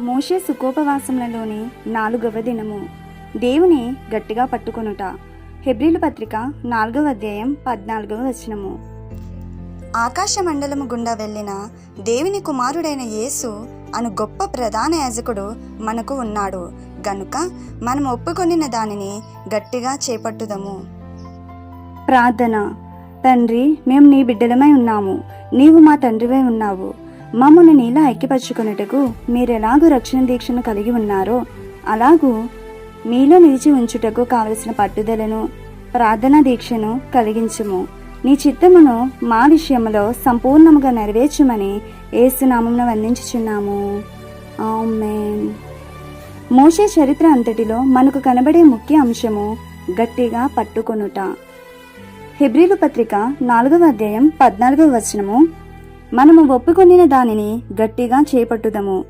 మోషే సుకోపవాసములలోని నాలుగవ దినము. దేవుని గట్టిగా పట్టుకొనుట. హెబ్రిల్ పత్రిక నాలుగవ అధ్యాయం పద్నాలుగవ వచనము. ఆకాశ మండలము గుండా వెళ్ళిన దేవుని కుమారుడైన యేసు అను గొప్ప ప్రధాన యాజకుడు మనకు ఉన్నాడు. గనుక మనం ఒప్పుకొనిన దానిని గట్టిగా చేపట్టుదము. ప్రార్థన. తండ్రి మేము నీ బిడ్డలమై ఉన్నాము. నీవు మా తండ్రివై ఉన్నావు. మమ్మల్ని నీలా ఐక్యపరచుకున్నటకు మీరెలాగూ రక్షణ దీక్షను కలిగి ఉన్నారో అలాగూ మీలో నిలిచి ఉంచుటకు కావలసిన పట్టుదలను ప్రార్థనా దీక్షను కలిగించుము. నీ చిత్తమును మా విషయంలో సంపూర్ణముగా నెరవేర్చుమని ఏసునామమును వందించుచున్నాము. ఆమేన్. మోషే చరిత్ర అంతటిలో మనకు కనబడే ముఖ్య అంశము గట్టిగా పట్టుకొనుట. హెబ్రిలు పత్రిక నాలుగవ అధ్యాయం పద్నాలుగవ వచనము మనము ఒప్పుకొనిన దానిని గట్టిగా చేపట్టుదము.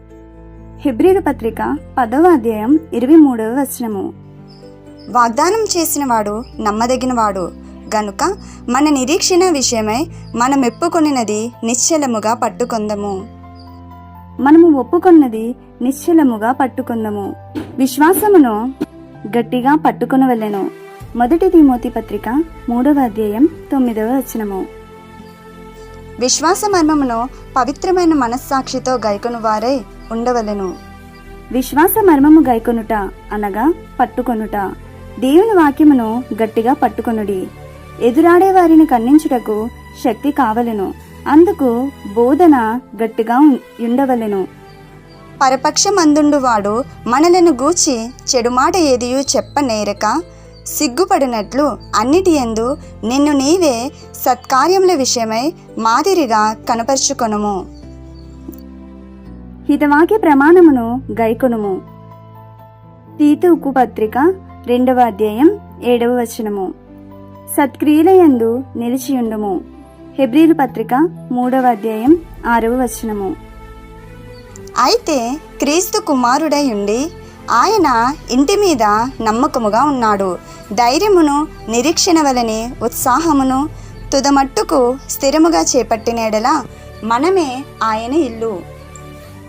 హెబ్రిలు పత్రిక పదవ అధ్యాయం ఇరవై మూడవ వచనము. వాగ్దానం చేసినవాడు నమ్మదగినవాడు. గనుక మన నిరీక్షణ విషయమై మనం ఎప్పుకొనినది నిశ్చలముగా పట్టుకొందము. మనము ఒప్పుకొన్నది నిశ్చలముగా పట్టుకుందము. విశ్వాసమును గట్టిగా పట్టుకొనవలెను. మొదటి తిమోతి పత్రిక మూడవ అధ్యాయం తొమ్మిదవ వచనము. విశ్వాస మర్మమును పవిత్రమైన మనస్సాక్షితో గైకొను వారై ఉండవలెను. విశ్వాస మర్మము గైకొనుట అనగా పట్టుకొనుట. దేవుని వాక్యమును గట్టిగా పట్టుకొనుడి. ఎదురాడే వారిని ఖండించుటకు శక్తి కావలెను. అందుకు బోధన గట్టిగా ఉండవలెను. పరపక్షమందుండువాడు మనలను గూర్చి చెడు మాట ఏదియు చెప్పనేరక సిగ్గుపడినట్లు అన్నిటి యందు నిన్ను నీవే సత్కార్యముల విషయమై మాదిరిగా కనపరుచుకొనుము. హితవాక్య ప్రమాణమును గైకొనుము. తీతుకు పత్రిక రెండవ అధ్యాయం ఏడవ వచనము. సత్క్రియలయందు నిలిచియుండుము. హెబ్రీలు పత్రిక మూడవ అధ్యాయం ఆరవ వచనము. అయితే క్రీస్తు కుమారుడై ఉండి ఆయన ఇంటి మీద నమ్మకముగా ఉన్నాడు. ధైర్యమును నిరీక్షణ వలని ఉత్సాహమును తుదమట్టుకు స్థిరముగా చేపట్టినేడలా మనమే ఆయన ఇల్లు.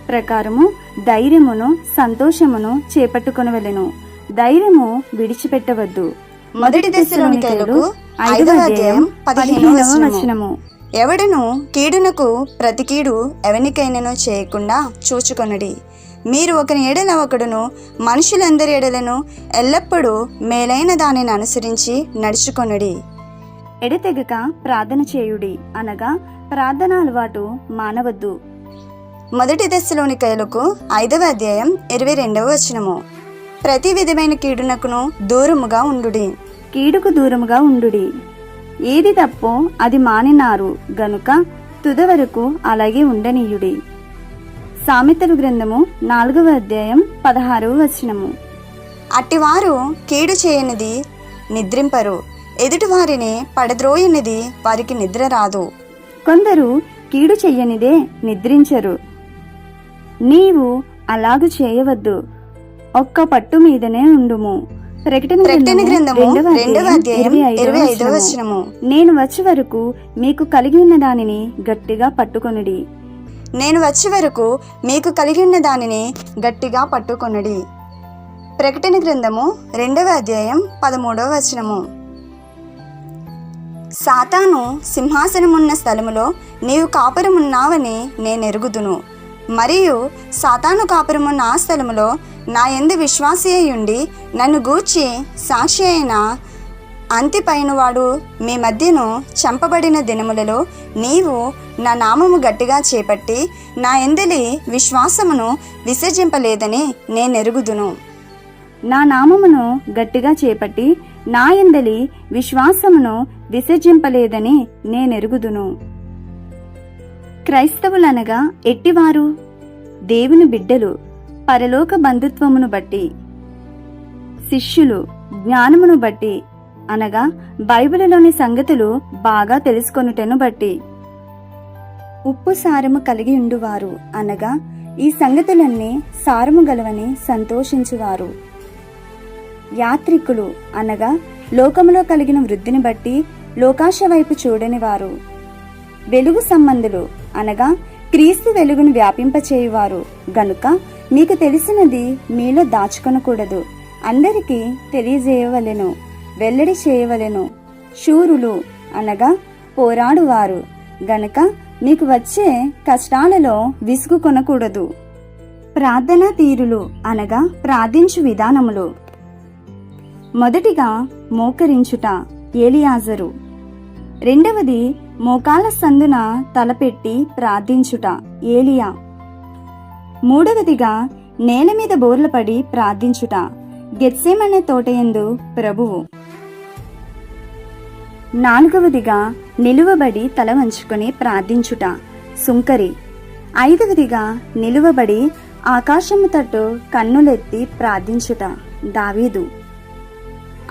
ప్రకారము ధైర్యమును సంతోషమును చేపట్టుకొనవలెను ధైర్యము విడిచిపెట్టవద్దు. మొదటి దశలోనికైలకు ఐదవ అధ్యాయం పదిహేనవ వచనము. ఎవడును కీడునకు ప్రతి కీడు ఎవనికైనను చేయకుండా చూచుకొనుడి. మీరు ఒకని ఎడల ఒకడును మనుషులందరి ఎడలను ఎల్లప్పుడూ మేలైన దానిని అనుసరించి నడుచుకొనుడి. ఎడతెగక ప్రార్థన చేయుడి అనగా ప్రార్థన అలవాటు మానవద్దు. మొదటి దశలోనికైలకు ఐదవ అధ్యాయం ఇరవై రెండవ వచనము. ప్రతి విధమైన కీడునకును దూరముగా ఉండుడి. కీడుకు దూరముగా ఉండుడి. ఏది తప్పో అది మానినారు గనుక తుద వరకు అలాగే ఉండనీయుడి. సామెతలు గ్రంథము నాలుగవ అధ్యాయం పదహారవ వచనము. అట్టివారు కీడు చేయనిది నిద్రింపరు. ఎదుటివారిని పడద్రోయనిది వారికి నిద్ర రాదు. కొందరు కీడు చెయ్యనిదే నిద్రించరు. నీవు అలాగు చేయవద్దు. ఒక్క పట్టు మీదనే ఉండుము. ప్రకటన నేను వచ్చే వరకు మీకు కలిగి ఉన్న దానిని గట్టిగా పట్టుకొనుడి. నేను వచ్చే వరకు మీకు కలిగి ఉన్న దానిని గట్టిగా పట్టుకొనుడి. ప్రకటన గ్రంథము రెండవ అధ్యాయం పదమూడవ వచనము. సాతాను సింహాసనమున్న స్థలములో నీవు కాపురమున్నావని నేను ఎరుగుదును మరియు సాతాను కాపురమున్న ఆ స్థలములో నా ఎందు విశ్వాసి అయ్యుండి నన్ను గూర్చి సాక్షి అయిన అంతిపైనవాడు మీ మధ్యను చంపబడిన దినములలో నీవు నా నామము గట్టిగా చేపట్టి నా ఎందలి విశ్వాసమును విసర్జింపలేదని నేనెరుగుదును. నా నామమును గట్టిగా చేపట్టి నా ఎందలి విశ్వాసమును విసర్జింపలేదని నేనెరుగుదును. క్రైస్తవులనగా ఎట్టివారు? దేవుని బిడ్డలు పరలోక బంధుత్వమును బట్టి శిష్యులు జ్ఞానమును బట్టి అనగా బైబిలులోని సంగతులు బాగా తెలుసుకొనుటను బట్టి. ఉప్పు సారము కలిగి ఉండువారు అనగా ఈ సంగతులన్నీ సారము గలవని సంతోషించువారు. యాత్రికులు అనగా లోకములో కలిగిన వృద్ధిని బట్టి లోకాశ వైపు చూడని వారు. వెలుగు సంబంధులు అనగా క్రీస్తు వెలుగును వ్యాపింపచేయువారు గనుక మీకు తెలిసినది మీలో దాచుకొనకూడదు. అందరికీ తెలియజేయవలెను వెల్లడి చేయవలెను. శూరులు అనగా పోరాడువారు. గనుక మీకు వచ్చే కష్టాలలో విసుగు కొనకూడదు. ప్రార్థనా తీరులు అనగా ప్రార్థించు విధానములు. మొదటిగా మోకరించుట ఏలియాజరు. రెండవది మోకాల సందున తలపెట్టి ప్రార్థించుట ఏలియా. మూడవదిగా నేల మీద బోర్లపడి ప్రార్థించుట గెత్సేమనే తోటయందు ప్రభువు. నాలుగవదిగా నిలువబడి తల వంచుకొని ప్రార్థించుట సుంకరి. ఐదవదిగా నిలువబడి ఆకాశము తట్టు కన్నులెత్తి ప్రార్థించుట దావీదు.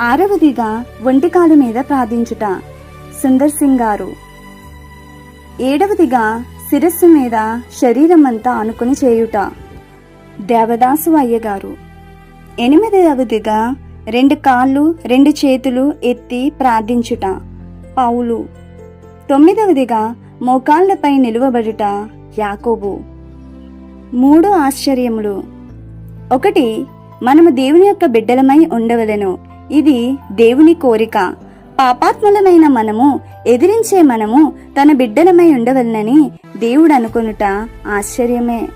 ఆరవదిగా ఒంటికాలు మీద ప్రార్థించుట. సుందర్ సింగ్ గారు. ఏడవదిగా శిరస్సు మీద శరీరం అంతా ఆనుకుని చేయుట. దేవదాసు అయ్యగారు ఎనిమిదవదిగా రెండు కాళ్ళు రెండు చేతులు ఎత్తి ప్రార్థించుట. పౌలు. తొమ్మిదవదిగా మోకాళ్ళపై నిలువబడుట యాకోబు. మూడు ఆశ్చర్యములు. ఒకటి మనము దేవుని యొక్క బిడ్డలమై ఉండవలెను. ఇది దేవుని కోరిక. పాపాత్ములమైన మనము ఎదిరించే మనము తన బిడ్డలమై ఉండవలనని దేవుడు అనుకొనుట ఆశ్చర్యమే.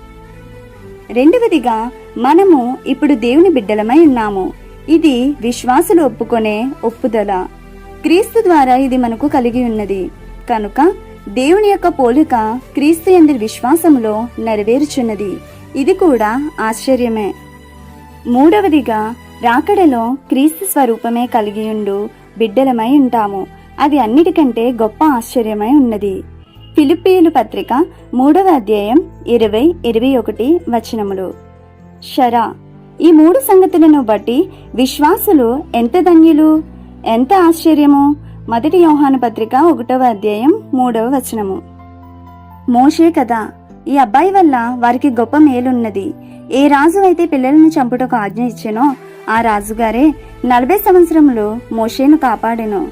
రెండవదిగా మనము ఇప్పుడు దేవుని బిడ్డలమై ఉన్నాము. ఇది విశ్వాసులు ఒప్పుకొనే ఒప్పుదల. క్రీస్తు ద్వారా ఇది మనకు కలిగి ఉన్నది. కనుక దేవుని యొక్క పోలిక క్రీస్తు ఎందు విశ్వాసంలో నెరవేరుచున్నది. ఇది కూడా ఆశ్చర్యమే. మూడవదిగా రాకడలో క్రీస్తు స్వరూపమే కలిగియుండు బిడ్డలమై ఉంటాము. అది అన్నిటికంటే గొప్ప ఆశ్చర్యమై ఉన్నది. ఫిలిప్పీయులు పత్రిక మూడవ అధ్యాయం ఇరవై ఇరవై ఒకటి వచనములు. షరా ఈ మూడు సంగతులను బట్టి విశ్వాసులు ఎంత ధన్యులు? ఎంత ఆశ్చర్యము? మొదటి యోహాను పత్రిక ఒకటవ అధ్యాయం మూడవ వచనము. మోషే కదా ఈ అబ్బాయి వల్ల వారికి గొప్ప మేలున్నది. ఏ రాజు అయితే పిల్లలను చంపుటకు ఆజ్ఞ ఇచ్చానో ఆ రాజుగారే నలభై సంవత్సరములు మోషేను కాపాడెను.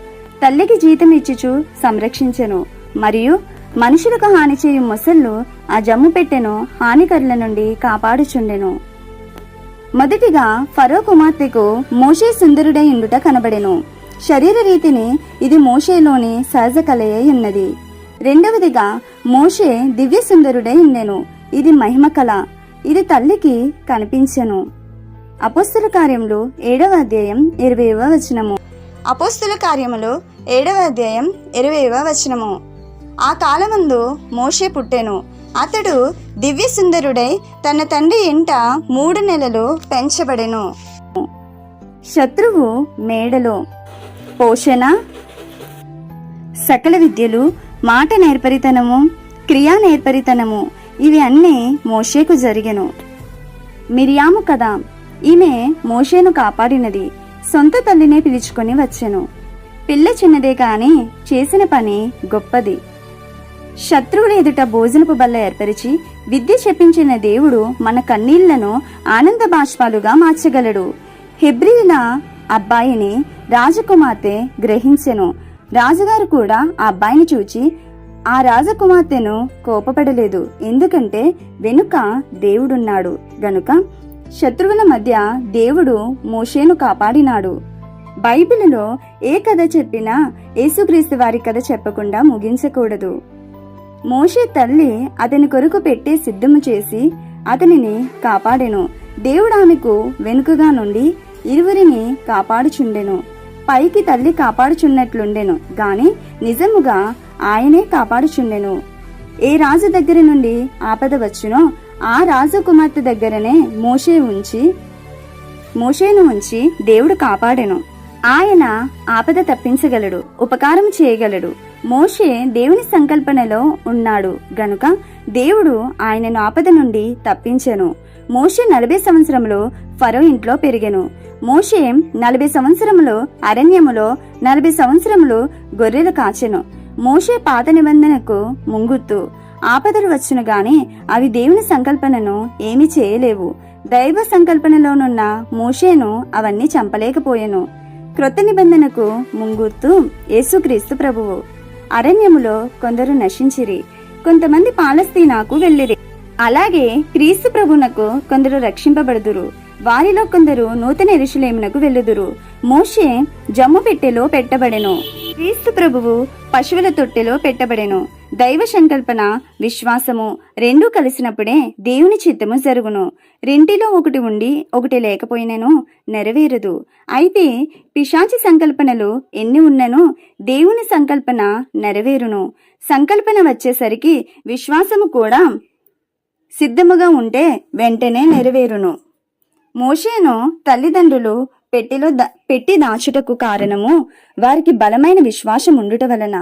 తల్లికి జీతం ఇచ్చుచు సంరక్షించెను. మరియు మనుషులకు హాని చేయు మొసళ్ళు ఆ జమ్ము పెట్టెను హానికరుల నుండి కాపాడుచుండెను. మొదటిగా ఫరో కుమార్తెకు మోషే సుందరుడై ఉండుట కనబడెను. శరీర రీతిని ఇది మోషేలోని సహజ కలయై ఉన్నది. రెండవదిగా మోషే దివ్య సుందరుడై ఉండెను. ఇది మహిమ కళ. ఇది తల్లికి కనిపించెను. అపస్తుల కార్యములు ఏడవ అధ్యాయం ఇరవైవ వచనము. అపోస్తుల కార్యములు ఏడవ అధ్యాయం ఇరవైవ వచనము. ఆ కాలమందు మోషే పుట్టెను. అతడు దివ్య సుందరుడై తన తండ్రి ఇంట మూడు నెలలు పెంచబడెను. శత్రువు మేడలో. పోషణ సకల విద్యలు మాట నేర్పరితనము క్రియా నేర్పరితనము ఇవి అన్నీ మోషేకు జరిగెను. మిరియాము కదా. ఈమె మోషేను కాపాడినది. సొంత తల్లినే పిలుచుకొని వచ్చెను. పిల్ల చిన్నదే కాని చేసిన పని గొప్పది. శత్రువుల ఎదుట భోజనపు బల్ల ఏర్పరిచి విద్య చెప్పించిన దేవుడు మన కన్నీళ్ళను ఆనంద బాష్పాలుగా మార్చగలడు. హెబ్రిల అబ్బాయిని రాజకుమార్తె గ్రహించెను. రాజుగారు కూడా ఆ అబ్బాయిని చూచి ఆ రాజకుమార్తెను కోపపడలేదు. ఎందుకంటే వెనుక దేవుడున్నాడు. గనుక శత్రువుల మధ్య దేవుడు మోషేను కాపాడినాడు. బైబిలులో ఏ కథ చెప్పినా యేసుక్రీస్తు వారి కథ చెప్పకుండా ముగించకూడదు. మోషే తల్లి అతని కొరకు పెట్టే సిద్ధము చేసి అతనిని కాపాడెను. దేవుడు ఆమెకు వెనుకగా నుండి ఇరువురిని కాపాడుచుండెను. పైకి తల్లి కాపాడుచున్నట్లుండెను గాని నిజముగా ఆయనే కాపాడుచుండెను. ఏ రాజు దగ్గర నుండి ఆపద వచ్చునో ఆ రాజు కుమార్తె దగ్గరనే మోషే ఉంచి మోషేను ఉంచి దేవుడు కాపాడెను. ఆయన ఆపద తప్పించగలడు ఉపకారం చేయగలడు. మోషే దేవుని సంకల్పనలో ఉన్నాడు గనుక దేవుడు ఆయనను ఆపద నుండి తప్పించెను. మోషే నలభై సంవత్సరంలో ఫరో ఇంట్లో పెరిగెను. మోషే నలభై సంవత్సరములు అరణ్యములో నలభై సంవత్సరములు గొర్రెలు కాచెను. మోషే పాత నిబంధనకు ముంగుత్తు. ఆపదలు వచ్చును గాని అవి దేవుని సంకల్పనను ఏమీ చేయలేవు. దైవ సంకల్పనలోనున్న మోషేను అవన్నీ చంపలేకపోయెను. క్రొత్త నిబంధనకు ముంగుర్తు యేసుక్రీస్తు ప్రభువు. అరణ్యములో కొందరు నశించిరి. కొంతమంది పాలస్తీనాకు వెళ్ళిరి. అలాగే క్రీస్తు ప్రభునకు కొందరు రక్షింపబడుదురు. వారిలో కొందరు నూతన ఎరుషులేమునకు వెళ్ళుదురు. మోషే జమ్ము పెట్టెలో పెట్టబడెను. క్రీస్తు ప్రభువు పశువుల తొట్టెలో పెట్టబడెను. దైవ సంకల్పన విశ్వాసము రెండూ కలిసినప్పుడే దేవుని చిత్తము జరుగును. రెంటిలో ఒకటి ఉండి ఒకటి లేకపోయినను నెరవేరదు. అయితే పిశాచి సంకల్పనలు ఎన్ని ఉన్ననో దేవుని సంకల్పన నెరవేరును. సంకల్పన వచ్చేసరికి విశ్వాసము కూడా సిద్ధముగా ఉంటే వెంటనే నెరవేరును. మోషేను తల్లిదండ్రులు పెట్టెలో ద పెట్టి దాచుటకు కారణము వారికి బలమైన విశ్వాసం ఉండుట వలన.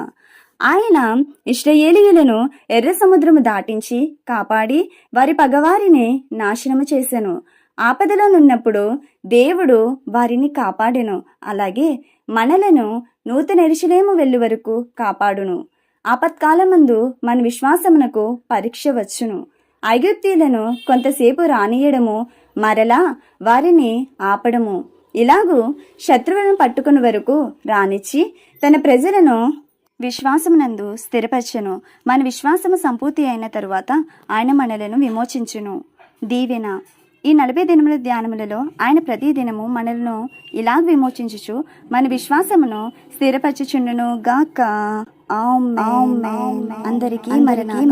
ఆయన ఇష్టయేలియులను ఎర్ర సముద్రము దాటించి కాపాడి వారి పగవారిని నాశనము చేసెను. ఆపదలోనున్నప్పుడు దేవుడు వారిని కాపాడెను. అలాగే మనలను నూతన ఎరుషులేము వెళ్ళు వరకు కాపాడును. ఆపత్కాలమందు మన విశ్వాసమునకు పరీక్ష వచ్చును. ఐగుప్తీలను కొంతసేపు రానియడము మరలా వారిని ఆపడము. ఇలాగూ శత్రువులను పట్టుకుని వరకు రానిచ్చి తన ప్రజలను విశ్వాసమునందు స్థిరపరచెను. మన విశ్వాసము సంపూర్తి అయిన తరువాత ఆయన మనలను విమోచించును. దీవెన. ఈ నలభై దినముల ధ్యానములలో ఆయన ప్రతి దినము మనలను ఇలాగ విమోచించుచు మన విశ్వాసమును స్థిరపరచుచుండును గాక. అందరికీ మరణి